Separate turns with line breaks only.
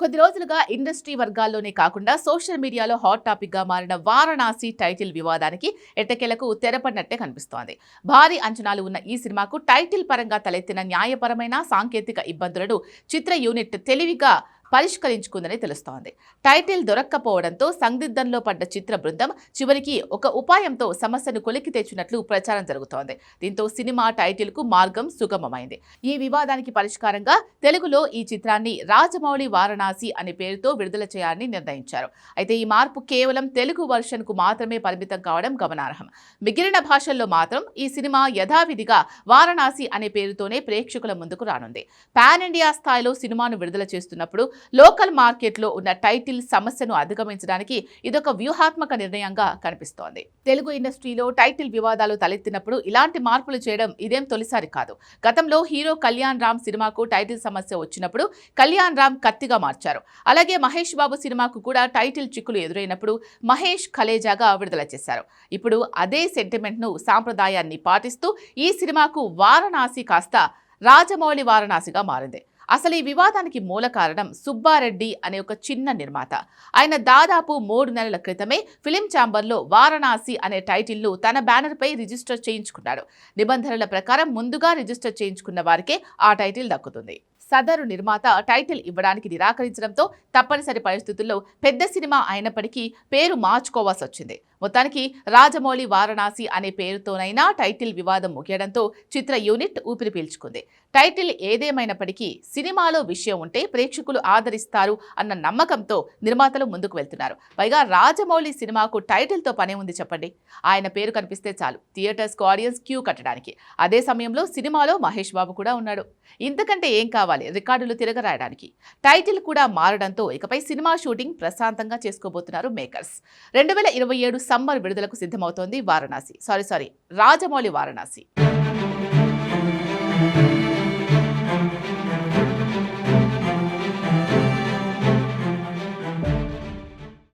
కొద్ది రోజులుగా ఇండస్ట్రీ వర్గాల్లోనే కాకుండా సోషల్ మీడియాలో హాట్ టాపిక్గా మారిన వారణాసి టైటిల్ వివాదానికి ఎట్టకేలకు తెరపడినట్టే కనిపిస్తోంది. భారీ అంచనాలు ఉన్న ఈ సినిమాకు టైటిల్ పరంగా తలెత్తిన న్యాయపరమైన సాంకేతిక ఇబ్బందులను చిత్ర యూనిట్ తెలివిగా పరిష్కరించుకుందని తెలుస్తోంది. టైటిల్ దొరక్కపోవడంతో సందిగ్ధంలో పడ్డ చిత్ర బృందం చివరికి ఒక ఉపాయంతో సమస్యను కొలికి తెచ్చినట్లు ప్రచారం జరుగుతోంది. దీంతో సినిమా టైటిల్కు మార్గం సుగమమైంది. ఈ వివాదానికి పరిష్కారంగా తెలుగులో ఈ చిత్రాన్ని రాజమౌళి వారణాసి అనే పేరుతో విడుదల చేయాలని నిర్ణయించారు. అయితే ఈ మార్పు కేవలం తెలుగు వర్షన్కు మాత్రమే పరిమితం కావడం గమనార్హం. మిగిలిన భాషల్లో మాత్రం ఈ సినిమా యథావిధిగా వారణాసి అనే పేరుతోనే ప్రేక్షకుల ముందుకు రానుంది. పాన్ ఇండియా స్థాయిలో సినిమాను విడుదల చేస్తున్నప్పుడు లోకల్ మార్కెట్లో ఉన్న టైటిల్ సమస్యను అధిగమించడానికి ఇదొక వ్యూహాత్మక నిర్ణయంగా కనిపిస్తోంది. తెలుగు ఇండస్ట్రీలో టైటిల్ వివాదాలు తలెత్తినప్పుడు ఇలాంటి మార్పులు చేయడం ఇదేం తొలిసారి కాదు. గతంలో హీరో కళ్యాణ్ రామ్ సినిమాకు టైటిల్ సమస్య వచ్చినప్పుడు కళ్యాణ్ రామ్ కత్తిగా మార్చారు. అలాగే మహేష్ బాబు సినిమాకు కూడా టైటిల్ చిక్కులు ఎదురైనప్పుడు మహేష్ ఖలేజాగా విడుదల చేశారు. ఇప్పుడు అదే సెంటిమెంట్ను సాంప్రదాయాన్ని పాటిస్తూ ఈ సినిమాకు వారణాసి కాస్త రాజమౌళి వారణాసిగా మారింది. అసలు ఈ వివాదానికి మూల కారణం సుబ్బారెడ్డి అనే ఒక చిన్న నిర్మాత. ఆయన దాదాపు మూడు నెలల క్రితమే ఫిలిం ఛాంబర్లో వారణాసి అనే టైటిల్ను తన బ్యానర్పై రిజిస్టర్ చేయించుకున్నాడు. నిబంధనల ప్రకారం ముందుగా రిజిస్టర్ చేయించుకున్న వారికే ఆ టైటిల్ దక్కుతుంది. సదరు నిర్మాత టైటిల్ ఇవ్వడానికి నిరాకరించడంతో తప్పనిసరి పరిస్థితుల్లో పెద్ద సినిమా అయినప్పటికీ పేరు మార్చుకోవాల్సి వచ్చింది. మొత్తానికి రాజమౌళి వారణాసి అనే పేరుతోనైనా టైటిల్ వివాదం ముగియడంతో చిత్ర యూనిట్ ఊపిరి పీల్చుకుంది. టైటిల్ ఏదేమైనప్పటికీ సినిమాలో విషయం ఉంటే ప్రేక్షకులు ఆదరిస్తారు అన్న నమ్మకంతో నిర్మాతలు ముందుకు వెళ్తున్నారు. పైగా రాజమౌళి సినిమాకు టైటిల్తో పనే ఉంది చెప్పండి? ఆయన పేరు కనిపిస్తే చాలు. థియేటర్స్కు ఆడియన్స్ క్యూ కట్టడానికి. అదే సమయంలో సినిమాలో మహేష్ బాబు కూడా ఉన్నాడు. ఇంతకంటే ఏం కావాలి? రికార్డులు తిరగరాయడానికి. టైటిల్ కూడా మారడంతో ఇకపై సినిమా షూటింగ్ ప్రశాంతంగా చేసుకోబోతున్నారు మేకర్స్. రెండు వేల ఇరవై ఏడు సమ్మర్ విడుదలకు సిద్ధమవుతోంది Varanasi. Sorry sorry Rajamouli Varanasi.